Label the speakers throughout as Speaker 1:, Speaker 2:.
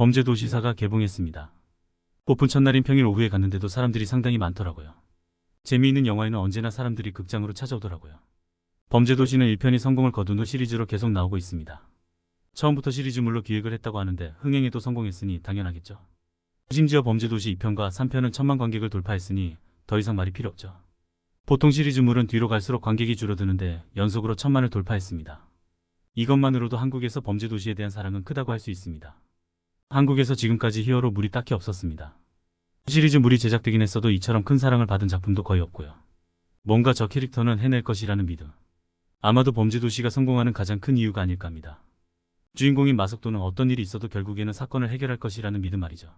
Speaker 1: 범죄도시사가 개봉했습니다. 오픈 첫날인 평일 오후에 갔는데도 사람들이 상당히 많더라고요. 재미있는 영화에는 언제나 사람들이 극장으로 찾아오더라고요. 범죄도시는 1편이 성공을 거둔 후 시리즈로 계속 나오고 있습니다. 처음부터 시리즈물로 기획을 했다고 하는데 흥행에도 성공했으니 당연하겠죠. 심지어 범죄도시 2편과 3편은 천만 관객을 돌파했으니 더 이상 말이 필요 없죠. 보통 시리즈물은 뒤로 갈수록 관객이 줄어드는데 연속으로 천만을 돌파했습니다. 이것만으로도 한국에서 범죄도시에 대한 사랑은 크다고 할 수 있습니다. 한국에서 지금까지 히어로 물이 딱히 없었습니다. 시리즈 물이 제작되긴 했어도 이처럼 큰 사랑을 받은 작품도 거의 없고요. 뭔가 저 캐릭터는 해낼 것이라는 믿음. 아마도 범죄도시가 성공하는 가장 큰 이유가 아닐까 합니다. 주인공인 마석도는 어떤 일이 있어도 결국에는 사건을 해결할 것이라는 믿음 말이죠.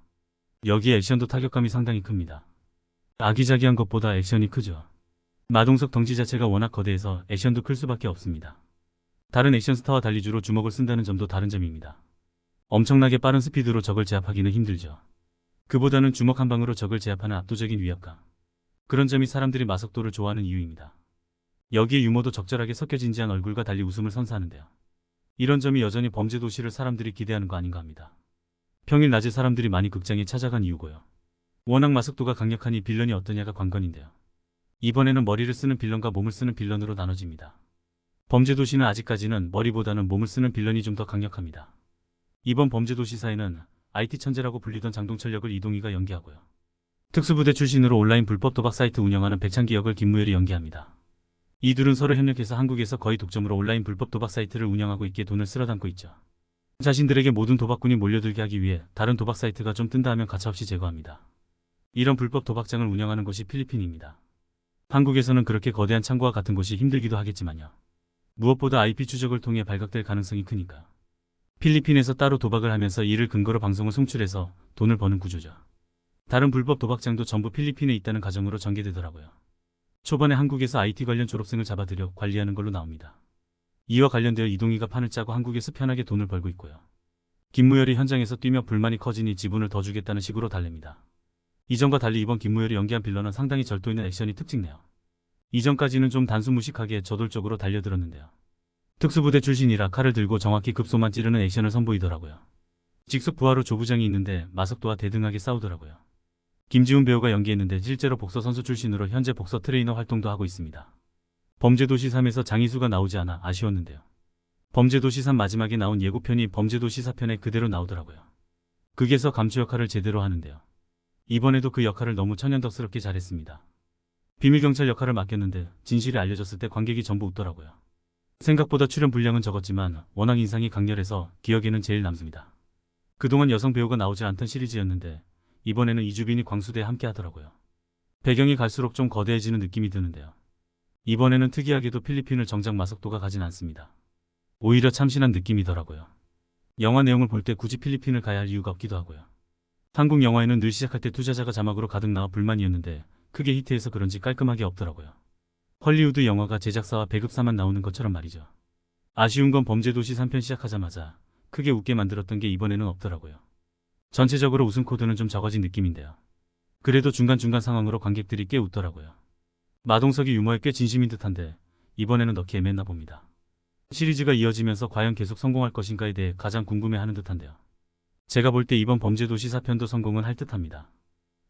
Speaker 1: 여기에 액션도 타격감이 상당히 큽니다. 아기자기한 것보다 액션이 크죠. 마동석 덩치 자체가 워낙 거대해서 액션도 클 수밖에 없습니다. 다른 액션 스타와 달리 주로 주먹을 쓴다는 점도 다른 점입니다. 엄청나게 빠른 스피드로 적을 제압하기는 힘들죠. 그보다는 주먹 한 방으로 적을 제압하는 압도적인 위압감. 그런 점이 사람들이 마석도를 좋아하는 이유입니다. 여기에 유머도 적절하게 섞여 진지한 얼굴과 달리 웃음을 선사하는데요. 이런 점이 여전히 범죄 도시를 사람들이 기대하는 거 아닌가 합니다. 평일 낮에 사람들이 많이 극장에 찾아간 이유고요. 워낙 마석도가 강력하니 빌런이 어떠냐가 관건인데요. 이번에는 머리를 쓰는 빌런과 몸을 쓰는 빌런으로 나눠집니다. 범죄 도시는 아직까지는 머리보다는 몸을 쓰는 빌런이 좀 더 강력합니다. 이번 범죄도시사에는 IT 천재라고 불리던 장동철 역을 이동희가 연기하고요. 특수부대 출신으로 온라인 불법 도박 사이트 운영하는 백창기 역을 김무열이 연기합니다. 이 둘은 서로 협력해서 한국에서 거의 독점으로 온라인 불법 도박 사이트를 운영하고 있기에 돈을 쓸어 담고 있죠. 자신들에게 모든 도박꾼이 몰려들게 하기 위해 다른 도박 사이트가 좀 뜬다 하면 가차없이 제거합니다. 이런 불법 도박장을 운영하는 곳이 필리핀입니다. 한국에서는 그렇게 거대한 창고와 같은 곳이 힘들기도 하겠지만요. 무엇보다 IP 추적을 통해 발각될 가능성이 크니까. 필리핀에서 따로 도박을 하면서 이를 근거로 방송을 송출해서 돈을 버는 구조죠. 다른 불법 도박장도 전부 필리핀에 있다는 가정으로 전개되더라고요. 초반에 한국에서 IT 관련 졸업생을 잡아들여 관리하는 걸로 나옵니다. 이와 관련되어 이동희가 판을 짜고 한국에서 편하게 돈을 벌고 있고요. 김무열이 현장에서 뛰며 불만이 커지니 지분을 더 주겠다는 식으로 달랩니다. 이전과 달리 이번 김무열이 연기한 빌런은 상당히 절도 있는 액션이 특징네요. 이전까지는 좀 단순 무식하게 저돌적으로 달려들었는데요. 특수부대 출신이라 칼을 들고 정확히 급소만 찌르는 액션을 선보이더라고요. 직속 부하로 조부장이 있는데 마석도와 대등하게 싸우더라고요. 김지훈 배우가 연기했는데 실제로 복서 선수 출신으로 현재 복서 트레이너 활동도 하고 있습니다. 범죄도시 3에서 장희수가 나오지 않아 아쉬웠는데요. 범죄도시 3 마지막에 나온 예고편이 범죄도시 4편에 그대로 나오더라고요. 극에서 감초 역할을 제대로 하는데요. 이번에도 그 역할을 너무 천연덕스럽게 잘했습니다. 비밀경찰 역할을 맡겼는데 진실이 알려졌을 때 관객이 전부 웃더라고요. 생각보다 출연 분량은 적었지만 워낙 인상이 강렬해서 기억에는 제일 남습니다. 그동안 여성 배우가 나오지 않던 시리즈였는데 이번에는 이주빈이 광수대에 함께 하더라고요. 배경이 갈수록 좀 거대해지는 느낌이 드는데요. 이번에는 특이하게도 필리핀을 정작 마석도가 가진 않습니다. 오히려 참신한 느낌이더라고요. 영화 내용을 볼 때 굳이 필리핀을 가야 할 이유가 없기도 하고요. 한국 영화에는 늘 시작할 때 투자자가 자막으로 가득 나와 불만이었는데 크게 히트해서 그런지 깔끔하게 없더라고요. 헐리우드 영화가 제작사와 배급사만 나오는 것처럼 말이죠. 아쉬운 건 범죄도시 3편 시작하자마자 크게 웃게 만들었던 게 이번에는 없더라고요. 전체적으로 웃음 코드는 좀 적어진 느낌인데요. 그래도 중간중간 상황으로 관객들이 꽤 웃더라고요. 마동석이 유머에 꽤 진심인 듯한데 이번에는 넣기 애매했나 봅니다. 시리즈가 이어지면서 과연 계속 성공할 것인가에 대해 가장 궁금해하는 듯한데요. 제가 볼 때 이번 범죄도시 4편도 성공은 할 듯합니다.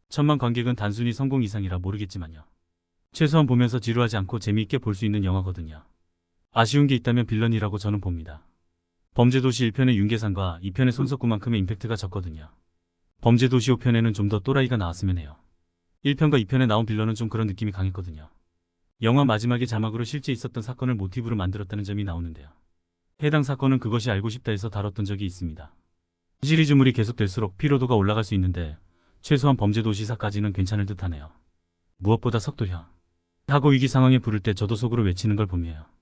Speaker 1: 천만 관객은 단순히 성공 이상이라 모르겠지만요. 최소한 보면서 지루하지 않고 재미있게 볼 수 있는 영화거든요. 아쉬운 게 있다면 빌런이라고 저는 봅니다. 범죄도시 1편의 윤계상과 2편의 손석구만큼의 임팩트가 적거든요. 범죄도시 5편에는 좀 더 또라이가 나왔으면 해요. 1편과 2편에 나온 빌런은 좀 그런 느낌이 강했거든요. 영화 마지막에 자막으로 실제 있었던 사건을 모티브로 만들었다는 점이 나오는데요. 해당 사건은 그것이 알고 싶다 해서 다뤘던 적이 있습니다. 시리즈물이 계속될수록 피로도가 올라갈 수 있는데 최소한 범죄도시사까지는 괜찮을 듯하네요. 무엇보다 석도형. 사고 위기 상황에 부를 때 저도 속으로 외치는 걸 보며요.